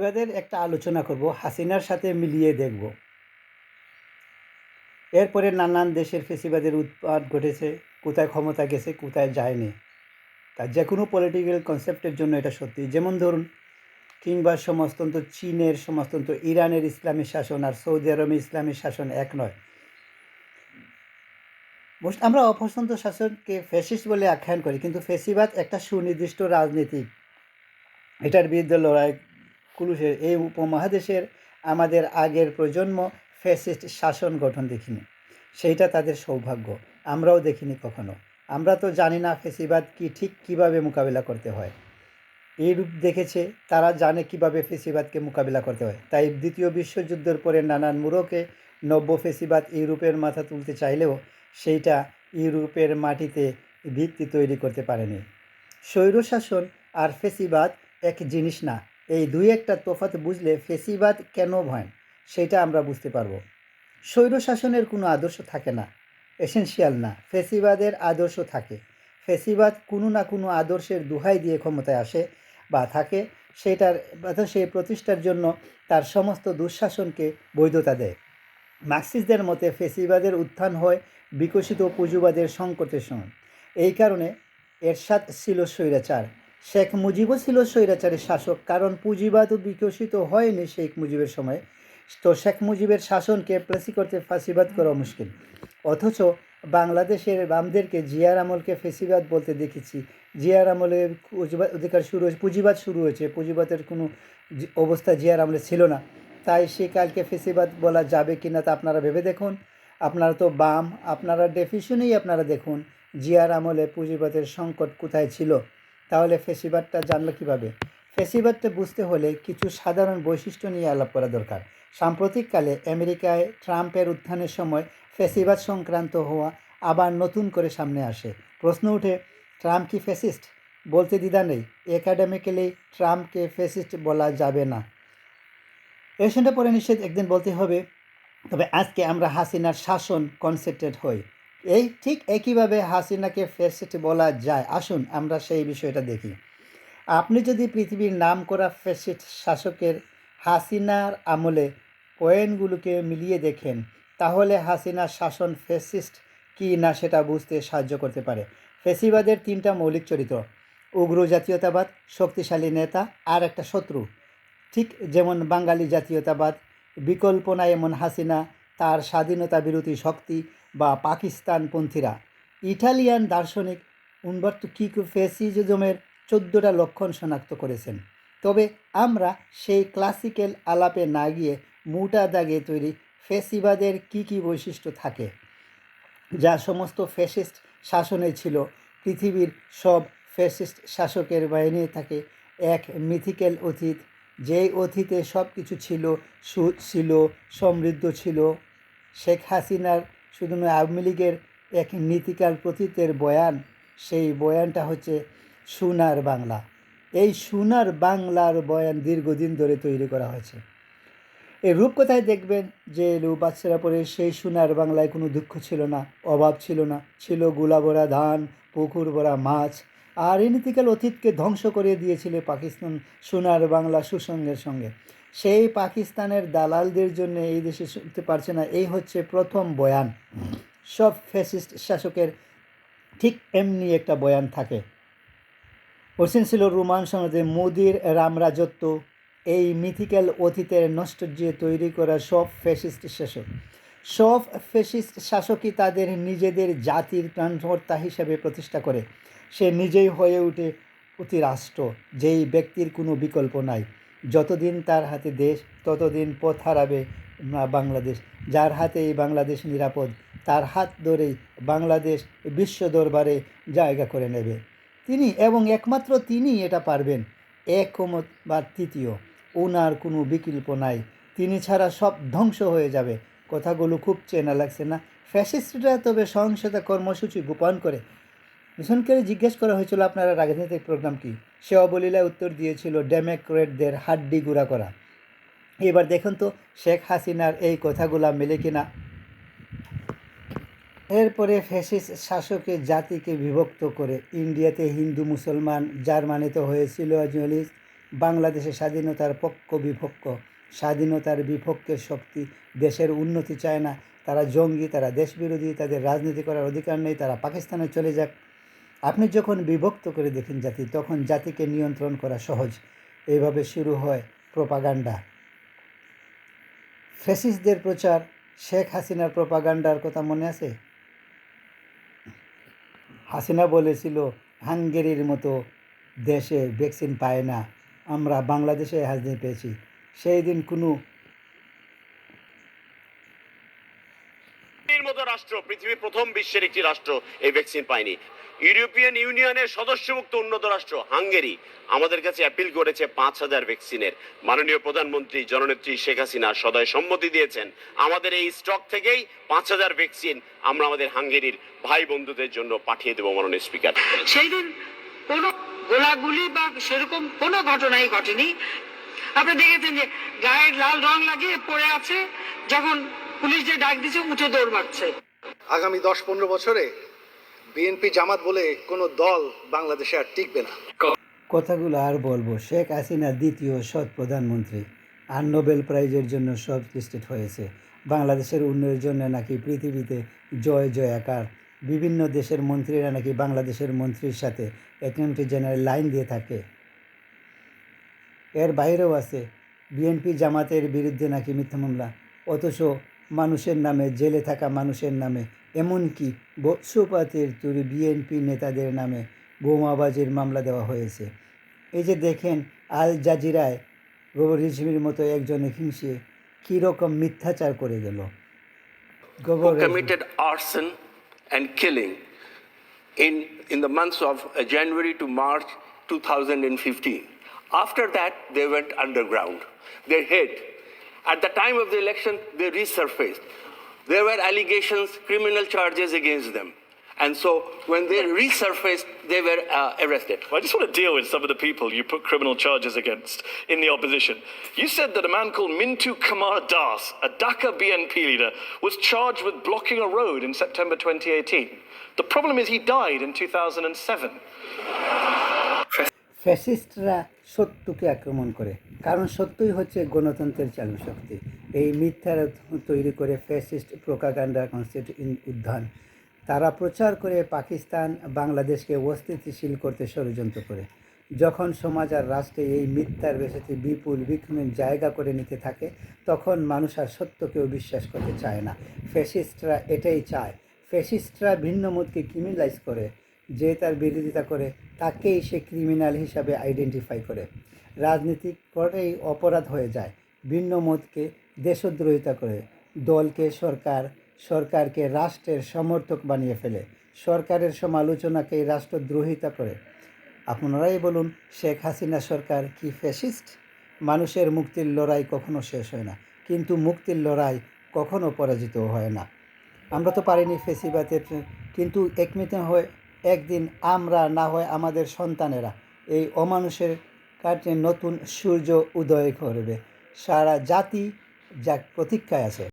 ফেসিবাদের একটা আলোচনা করব, হাসিনার সাথে মিলিয়ে দেখব। এরপরে নানান দেশের ফেসিবাদের উৎপাদ ঘটেছে, কোথায় ক্ষমতা গেছে, কোথায় যায়নি। তা যে কোনো পলিটিক্যাল কনসেপ্টের জন্য এটা সত্যি। যেমন ধরুন, কিংবা সমাজতন্ত্র, চীনের সমস্তন্ত ইরানের ইসলামী শাসন আর সৌদি আরবের ইসলামী শাসন এক নয়। মোস্ট আমরা অপছন্দ শাসনকে ফ্যাসিস্ট বলে আখ্যায়ন করি, কিন্তু ফেসিবাদ একটা সুনির্দিষ্ট রাজনীতি এটার বিরুদ্ধে লড়াই কুলুসের এই উপমহাদেশের আমাদের আগের প্রজন্ম ফ্যাসিস্ট শাসন গঠন দেখিনি। সেইটা তাদের সৌভাগ্য, আমরাও দেখিনি কখনো। আমরা তো জানি না ফেসিবাদ কি ঠিক কীভাবে মোকাবিলা করতে হয়। এই রূপ দেখেছে, তারা জানে কীভাবে ফেসিবাদকে মোকাবিলা করতে হয়। তাই দ্বিতীয় বিশ্বযুদ্ধের পরে নানান মুরকে নব্য ফেসিবাদ ইউরোপের মাথা তুলতে চাইলেও সেইটা ইউরোপের মাটিতে ভিত্তি তৈরি করতে পারেনি। স্বৈরশাসন আর ফেসিবাদ এক জিনিস না এই দুই একটা তফাৎ বুঝলে ফেসিবাদ কেন ভয় সেটা আমরা বুঝতে পারব। স্বৈরশাসনের কোনো আদর্শ থাকে না এসেনশিয়াল না। ফেসিবাদের আদর্শ থাকে। ফেসিবাদ কোনো না কোনো আদর্শের দুহাই দিয়ে ক্ষমতায় আসে বা থাকে। সেটার সেই প্রতিষ্ঠার জন্য তার সমস্ত দুঃশাসনকে বৈধতা দেয়। মার্কসিসদের মতে ফেসিবাদের উত্থান হয় বিকশিত পুঁজিবাদের সংকটের সময়। এই কারণে এরশাদ ছিল স্বৈরাচার। শেখ মুজিবও ছিল স্বৈরাচারের শাসক, কারণ পুঁজিবাদও বিকশিত হয়নি শেখ মুজিবের সময়। তো শেখ মুজিবের শাসনকে প্লেসি করতে ফাঁসিবাদ করা মুশকিল। অথচ বাংলাদেশের বামদেরকে জিয়ার আমলকে ফেসিবাদ বলতে দেখেছি। জিয়ার আমলে অধিকার শুরু হয়েছে, পুঁজিবাদ শুরু হয়েছে। পুঁজিবাদের কোনো অবস্থা জিয়ার আমলে ছিল না। তাই সে কালকে ফেসিবাদ বলা যাবে কি না তা আপনারা ভেবে দেখুন। আপনারা তো বাম, আপনারা ডেফিশনেই আপনারা দেখুন জিয়ার আমলে পুঁজিবাদের সংকট কোথায় ছিল। তাহলে ফেসিবাদটা জানলো কীভাবে? ফেসিবাদটা বুঝতে হলে কিছু সাধারণ বৈশিষ্ট্য নিয়ে আলাপ করা দরকার। সাম্প্রতিককালে আমেরিকায় ট্রাম্পের উত্থানের সময় ফেসিবাদ সংক্রান্ত হওয়া আবার নতুন করে সামনে আসে। প্রশ্ন উঠে ট্রাম্প কি ফেসিস্ট? বলতে দ্বিধা নেই। একাডেমিক্যালি ট্রাম্পকে ফেসিস্ট বলা যাবে না। এশনটা পরে নিশ্চিত একদিন বলতে হবে, তবে আজকে আমরা হাসিনার শাসন কনসেপ্টেড হই। এই ঠিক একইভাবে হাসিনাকে ফেসিস্ট বলা যায়। আসুন, আমরা সেই বিষয়টা দেখি। আপনি যদি পৃথিবীর নাম করা ফেসিস্ট শাসকের হাসিনার আমলে পয়েন্টগুলোকে মিলিয়ে দেখেন, তাহলে হাসিনার শাসন ফেসিস্ট কি না সেটা বুঝতে সাহায্য করতে পারে। ফেসিবাদের তিনটা মৌলিক চরিত্র, উগ্র জাতীয়তাবাদ, শক্তিশালী নেতা আর একটা শত্রু। ঠিক যেমন বাঙালি জাতীয়তাবাদ, বিকল্প না এমন হাসিনা, তার স্বাধীনতা বিরোধী শক্তি বা পাকিস্তানপন্থীরা। ইটালিয়ান দার্শনিক উম্বার্তো কিকো ফেসিজমের চোদ্দোটা লক্ষণ শনাক্ত করেছেন। তবে আমরা সেই ক্লাসিক্যাল আলাপে না গিয়ে মোটা দাগে তৈরি ফেসিবাদের কি কি বৈশিষ্ট্য থাকে, যা সমস্ত ফ্যাসিস্ট শাসনে ছিল, পৃথিবীর সব ফ্যাসিস্ট শাসকের বাহিনী থাকে এক মিথিক্যাল অতীত, যেই অতীতে সব কিছু ছিল, সুদ ছিল, সমৃদ্ধ ছিল, শেখ হাসিনার শুধু নয়, আওয়ামী লীগের এক নীতিকাল প্রতীতের বয়ান, সেই বয়ানটা হচ্ছে সোনার বাংলা। এই সোনার বাংলার বয়ান দীর্ঘদিন ধরে তৈরি করা হয়েছে। এই রূপকথায় দেখবেন? যে বাচ্চারা পরে সেই সোনার বাংলায় কোনো দুঃখ ছিল না, অভাব ছিল না। ছিলগুলা ভরা ধান, পুকুর ভরা মাছ আর নীতিকাল অতীতকে ধ্বংস করে দিয়েছিল পাকিস্তান সোনার বাংলা সুসঙ্গের সঙ্গে। সেই পাকিস্তানের দালালদের জন্য এই দেশে শুনতে পারছে না, এই হচ্ছে প্রথম বয়ান। সব ফ্যাসিস্ট শাসকের ঠিক এমনি একটা বয়ান থাকে। ওসেন ছিল রোমান সমাজে মোদির রামরাজত্ব। এই মিথিক্যাল অতীতের নষ্টর্য তৈরি করা সব ফ্যাসিস্ট শাসক। সব ফ্যাসিস্ট শাসকই তাদের নিজেদের জাতির প্রাণহর্তা হিসাবে প্রতিষ্ঠা করে। সে নিজেই হয়ে ওঠে অতি রাষ্ট্র যেই ব্যক্তির কোনো বিকল্প নাই। যতদিন তার হাতে দেশ, ততদিন পথ হারাবে বাংলাদেশ। যার হাতে এই বাংলাদেশ নিরাপদ, তার হাত ধরেই বাংলাদেশ বিশ্ব দরবারে জায়গা করে নেবে। তিনি এবং একমাত্র তিনি এটা পারবেন একমত বা তৃতীয়। ওনার কোনো বিকল্প নাই। তিনি ছাড়া সব ধ্বংস হয়ে যাবে। কথাগুলো খুব চেনা লাগছে না। ফ্যাসিস্টরা তবে সহিংসতা কর্মসূচি গোপন করে মিশনকে জিজ্ঞেস করা হয়েছিল, আপনারা রাজনৈতিক প্রোগ্রাম কি? সে অবলীলায় উত্তর দিয়েছিল ডেমোক্রেটদের হাড্ডি গুঁড়া করা। এবার দেখুন তো, শেখ হাসিনার এই কথাগুলা মেলে কিনা। এরপরে ফ্যাসিস শাসকের জাতিকে বিভক্ত করে ইন্ডিয়াতে হিন্দু, মুসলমান জার্মানিতে হয়েছিল জলিস বাংলাদেশে স্বাধীনতার পক্ষ বিপক্ষ। স্বাধীনতার বিপক্ষের শক্তি দেশের উন্নতি চায় না। তারা জঙ্গি, তারা দেশবিরোধী, তাদের রাজনীতি করার অধিকার নেই, তারা পাকিস্তানে চলে যাক। আপনি যখন বিভক্ত করে দেখেন জাতি, তখন জাতিকে নিয়ন্ত্রণ করা সহজ। এইভাবে শুরু হয় প্রোপাগান্ডা। ফ্যাসিস্টদের প্রচার, শেখ হাসিনার প্রোপাগান্ডার কথা মনে আছে? হাসিনা বলেছিল, হাঙ্গেরির মতো দেশে ভ্যাকসিন পায় না, আমরা বাংলাদেশে হাসিনা পেয়েছি। সেই দিন কোনো এর মতো রাষ্ট্র, পৃথিবীর প্রথম বিশ্বের একটি রাষ্ট্র, এই ভ্যাকসিন পায়নি। ইউরোপিয়ান ইউনিয়নের সদস্যভুক্ত উন্নত রাষ্ট্র হাঙ্গেরি আমাদের কাছে অ্যাপিল করেছে পাঁচ হাজার ভ্যাকসিনের মাননীয় প্রধানমন্ত্রী জননেত্রী শেখ হাসিনা সদয় সম্মতি দিয়েছেন, আমাদের এই স্টক থেকেই পাঁচ হাজার ভ্যাকসিন আমরা আমাদের হাঙ্গেরির ভাই বন্ধুদের জন্য পাঠিয়ে দেবো মাননীয় স্পিকার সেই দিন কোনো গোলাগুলি বা সেরকম কোনো ঘটনাই ঘটেনি। আপনি দেখেছেন যে গায়ে লাল রং লাগিয়ে পড়ে আছে, যখন পুলিশ যে ডাক দিচ্ছে উঠে দৌড় মারছে। আগামী দশ পনেরো বছরে বিএনপি জামাত বলে কোনো দল বাংলাদেশে আর টিকবে না। কথাগুলো আর বলব, শেখ হাসিনা দ্বিতীয় সৎ প্রধানমন্ত্রী আর নোবেল প্রাইজের জন্য সব লিস্টেড হয়েছে। বাংলাদেশের উন্নয়নের জন্য নাকি পৃথিবীতে জয় জয়াকার। বিভিন্ন দেশের মন্ত্রীরা নাকি বাংলাদেশের মন্ত্রীর সাথে অ্যাটর্নি জেনারেল লাইন দিয়ে থাকে। এর বাইরেও আছে, বিএনপি জামাতের বিরুদ্ধে নাকি মিথ্যা মামলা, অথচ মানুষের নামে জেলে থাকা মানুষের নামে এমনকি বৎসপাতের তৈরি বিএনপি নেতাদের নামে বোমাবাজির মামলা দেওয়া হয়েছে এই যে দেখেন আল জাজিরায় গোবর রিজভির মতো একজন হিংসে কীরকম মিথ্যাচার করে গেল গোবর and killing in, in the months of January to March 2015. After that, they went underground. They hid. At the time of the election, they resurfaced. There were allegations, criminal charges against them. And so when they resurfaced, they were uh, arrested. Well, I just want to deal with some of the people you put criminal charges against in the opposition. You said that a man called Mintu Kumar Das, a Dhaka BNP leader, was charged with blocking a road in September 2018. The problem is he died in 2007. Fascist সত্যকে আক্রমণ করে। কারণ সত্যই হচ্ছে গণতন্ত্রের চালু শক্তি। এই মিথ্যার তৈরি করে ফ্যাসিস্ট প্রোকাগান্ডা কনস্টিটিউট উত্থান তারা প্রচার করে পাকিস্তান বাংলাদেশকে অস্থিতিশীল করতে ষড়যন্ত্র করে। যখন সমাজ আর রাষ্ট্রে এই মিথ্যার বেশিতে বিপুল বিক্ষণের জায়গা করে নিতে থাকে, তখন মানুষ আর সত্যকেও বিশ্বাস করতে চায় না। ফ্যাসিস্টরা এটাই চায়। ফ্যাসিস্টরা ভিন্ন মতকে ক্রিমিনালাইজ করে। যে তার বিরোধিতা করে, তাকেই সে ক্রিমিনাল হিসাবে আইডেন্টিফাই করে। রাজনীতি করেই অপরাধ হয়ে যায়। ভিন্ন মতকে দেশদ্রোহিতা করে। দলকে সরকার, সরকারকে রাষ্ট্রের সমর্থক বানিয়ে ফেলে। সরকারের সমালোচনাকে রাষ্ট্রদ্রোহিতা করে। আপনারাই বলুন, শেখ হাসিনা সরকার কি ফ্যাসিস্ট মানুষের মুক্তির লড়াই কখনো শেষ হয় না। কিন্তু মুক্তির লড়াই কখনো পরাজিত হয় না। আমরা তো পারিনি ফেসিবাতের কিন্তু একমিতে হয় একদিন আমরা না হয় আমাদের সন্তানেরা এই অমানুষের কাছে নতুন সূর্য উদয় করবে। সারা জাতি যা প্রতীক্ষায় আছে।